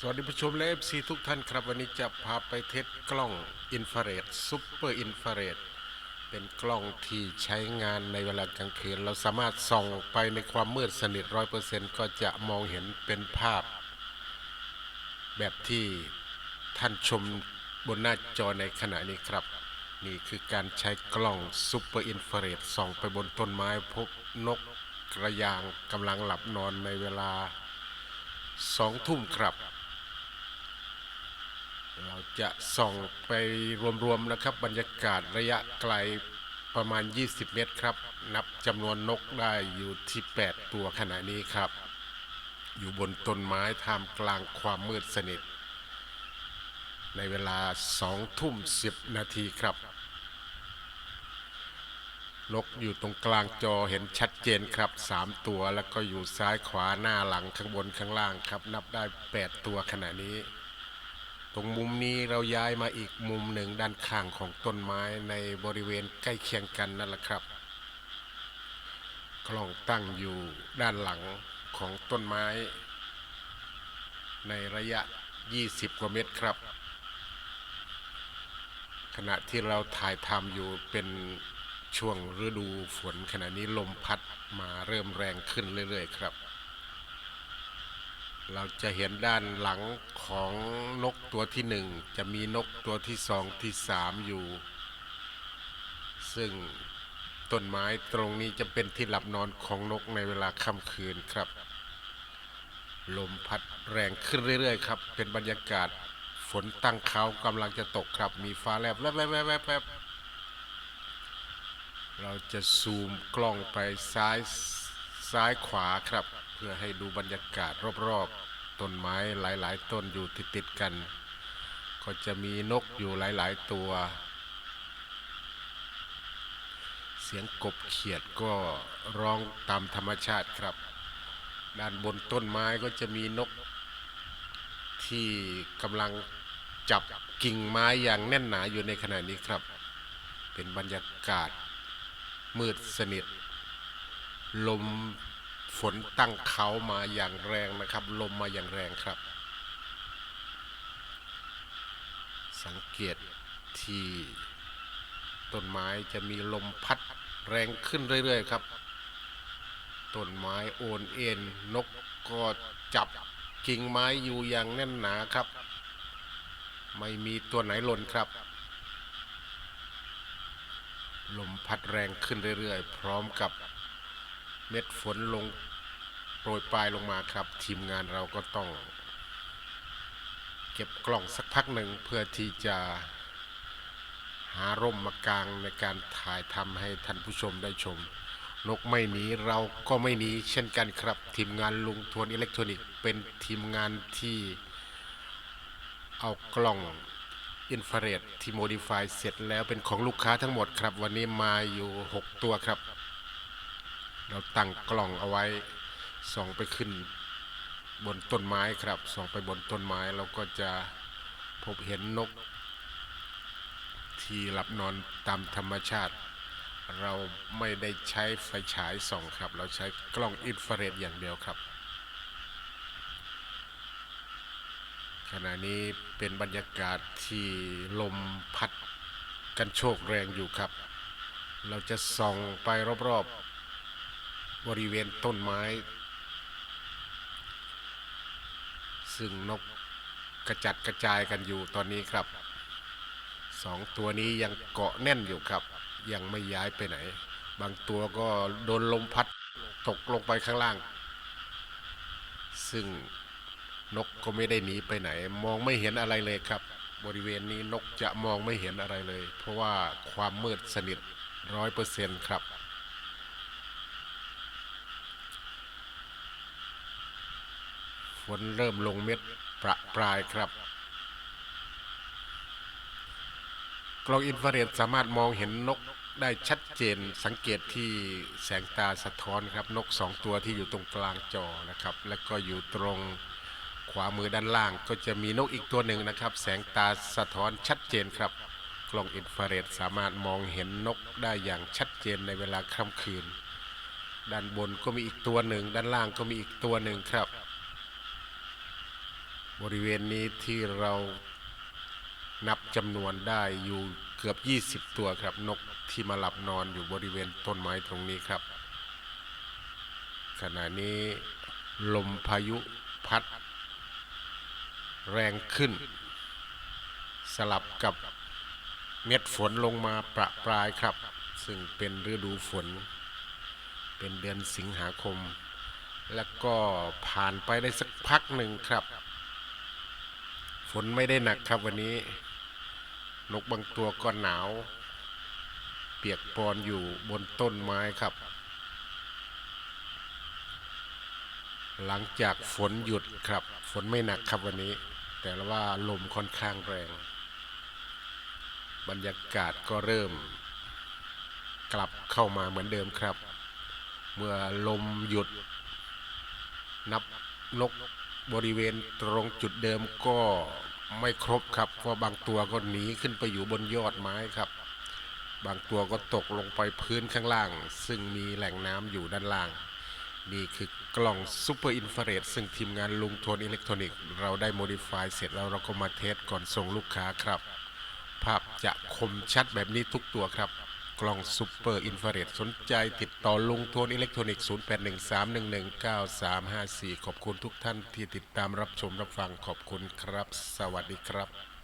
สวัสดีผู้ชมและเอฟซีทุกท่านครับ วันนี้จะพาไปเทสกล้องอินฟราเรดซูเปอร์อินฟราเรดเป็นกล้องที่ใช้งานในเวลากลางคืน เราสามารถส่องไปในความมืดสนิทร้อยเปอร์เซ็นต์ก็จะมองเห็นเป็นภาพ แบบที่ท่านชมบนหน้าจอในขณะนี้ครับ นี่คือการใช้กล้องซูเปอร์อินฟราเรดส่องไปบนต้นไม้พบนกกระยางกำลังหลับนอนในเวลาสองทุ่มครับ เราจะส่องไปรวมๆนะครับ บรรยากาศระยะไกลประมาณ 20 เมตรครับ นับจำนวนนกได้อยู่ที่ 8 ตัวขณะนี้ครับ อยู่บนต้นไม้ท่ามกลางความมืดสนิท ในเวลา2ทุ่ม 10 นาทีครับ นกอยู่ตรงกลางจอเห็นชัดเจนครับ 3 ตัวแล้วก็อยู่ซ้ายขวาหน้าหลังข้างบนข้างล่างครับ นับได้ 8 ตัวขณะนี้ ตรงมุมนี้เราย้ายมาอีกมุมหนึ่งด้านข้างของต้นไม้ในบริเวณใกล้เคียงกันนั่นแหละครับ กล้องตั้งอยู่ด้านหลังของต้นไม้ ในระยะ 20 กว่าเมตรครับ ขณะที่เราถ่ายทำอยู่เป็นช่วงฤดูฝนขณะนี้ลมพัดมาเริ่มแรงขึ้นเรื่อย ๆ ครับ เราจะเห็นด้านหลังของนกตัวที่หนึ่งจะมีนกตัวที่สองที่สามอยู่ ซึ่งต้นไม้ตรงนี้จะเป็นที่หลับนอนของนกในเวลาค่ำคืนครับ ลมพัดแรงขึ้นเรื่อยๆครับ เป็นบรรยากาศฝนตั้งเขากำลังจะตกครับ มีฟ้าแลบแวบแวบแวบแวบแวบเราจะซูมกล้องไปซ้าย ซ้ายขวาครับ เพื่อให้ดูบรรยากาศรอบๆ ต้นไม้หลายๆ ต้นอยู่ติดๆกัน ก็จะมีนกอยู่หลายๆตัว เสียงกบเขียดก็ร้องตามธรรมชาติครับ ด้านบนต้นไม้ก็จะมีนก ที่กำลังจับกิ่งไม้อย่างแน่นหนาอยู่ในขณะนี้ครับ เป็นบรรยากาศมืดสนิท ลมฝนตั้งเขามาอย่างแรงนะครับ ลมมาอย่างแรงครับ สังเกตที่ต้นไม้จะมีลมพัดแรงขึ้นเรื่อยๆครับต้นไม้โอนเอ็นนกก็จับกิ่งไม้อยู่อย่างแน่นหนาครับ ไม่มีตัวไหนหล่นครับ ลมพัดแรงขึ้นเรื่อยๆ พร้อมกับ เม็ดฝนลงโปรยปลายลงมาครับ ทีมงานเราก็ต้อง เก็บกล่องสักพักหนึ่งเพื่อที่จะหาร่มมากลางในการถ่ายทำให้ท่านผู้ชมได้ชม นกไม่หนีเราก็ไม่หนีเช่นกันครับ ทีมงานลุงทวนอิเล็กทรอนิกส์เป็นทีมงานที่เอากล้องอินฟราเรดที่โมดิฟายเสร็จแล้วเป็นของลูกค้าทั้งหมดครับ วันนี้มาอยู่ 6 ตัวครับ เราตั้งกล้องเอาไว้ส่องไปขึ้นบนต้นไม้ครับส่องไปบนต้นไม้เราก็จะพบเห็นนก ที่หลับนอนตามธรรมชาติ เราไม่ได้ใช้ไฟฉายส่องครับ เราใช้กล้องอินฟราเรดอย่างเดียวครับ ขณะนี้เป็นบรรยากาศที่ลมพัดกันโชกแรงอยู่ครับ เราจะส่องไปรอบๆ บริเวณต้นไม้ ซึ่งนกกระจัดกระจายกันอยู่ตอนนี้ครับสองตัวนี้ยังเกาะแน่นอยู่ครับ ยังไม่ย้ายไปไหน บางตัวก็โดนลมพัดตกลงไปข้างล่าง ซึ่งนกก็ไม่ได้หนีไปไหน มองไม่เห็นอะไรเลยครับ บริเวณนี้นกจะมองไม่เห็นอะไรเลย เพราะว่าความมืดสนิทร้อยเปอร์เซ็นต์ครับ ฝนเริ่มลงเม็ดประปรายครับ กล้องอินฟราเรดสามารถมองเห็นนกได้ชัดเจนสังเกตที่แสงตาสะท้อนครับนกสองตัวที่อยู่ตรงกลางจอนะครับ และก็อยู่ตรงขวามือด้านล่าง ก็จะมีนกอีกตัวหนึ่งนะครับ แสงตาสะท้อนชัดเจนครับ กล้องอินฟราเรดสามารถมองเห็นนกได้อย่างชัดเจนในเวลาค่ำคืน ด้านบนก็มีอีกตัวหนึ่ง ด้านล่างก็มีอีกตัวหนึ่งครับ บริเวณนี้ที่เรานับจำนวนได้อยู่เกือบ 20 ตัวครับ นกที่มาหลับนอนอยู่บริเวณต้นไม้ตรงนี้ครับ ขณะนี้ลมพายุพัด แรงขึ้น สลับกับเม็ดฝนลงมาประปรายครับ ซึ่งเป็นฤดูฝน เป็นเดือนสิงหาคม แล้วก็ผ่านไปได้สักพักหนึ่งครับ นไม่ได้หนักครับวันนี้ นกบางตัวก็หนาว เปียกปอนอยู่บนต้นไม้ครับ หลังจากฝนหยุดครับ ฝนไม่หนักครับวันนี้ แต่ว่าลมค่อนข้างแรง บรรยากาศก็เริ่ม กลับเข้ามาเหมือนเดิมครับ เมื่อลมหยุด นับนกบริเวณตรงจุดเดิมก็ ไม่ครบครับเพราะบางตัวก็หนีขึ้นไปอยู่บนยอดไม้ครับ บางตัวก็ตกลงไปพื้นข้างล่าง ซึ่งมีแหล่งน้ำอยู่ด้านล่าง นี่คือกล่องซูเปอร์อินฟราเรดซึ่งทีมงานลุงโทนอิเล็กทรอนิกส์เราได้โมดิฟายเสร็จแล้วเราก็มาเทสก่อนส่งลูกค้าครับ ภาพจะคมชัดแบบนี้ทุกตัวครับ กล้องซูเปอร์อินฟราเรดสนใจติดต่อลุงโทนอิเล็กทรอนิกส์0813119354 ขอบคุณทุกท่านที่ติดตามรับชมรับฟังขอบคุณครับ สวัสดีครับ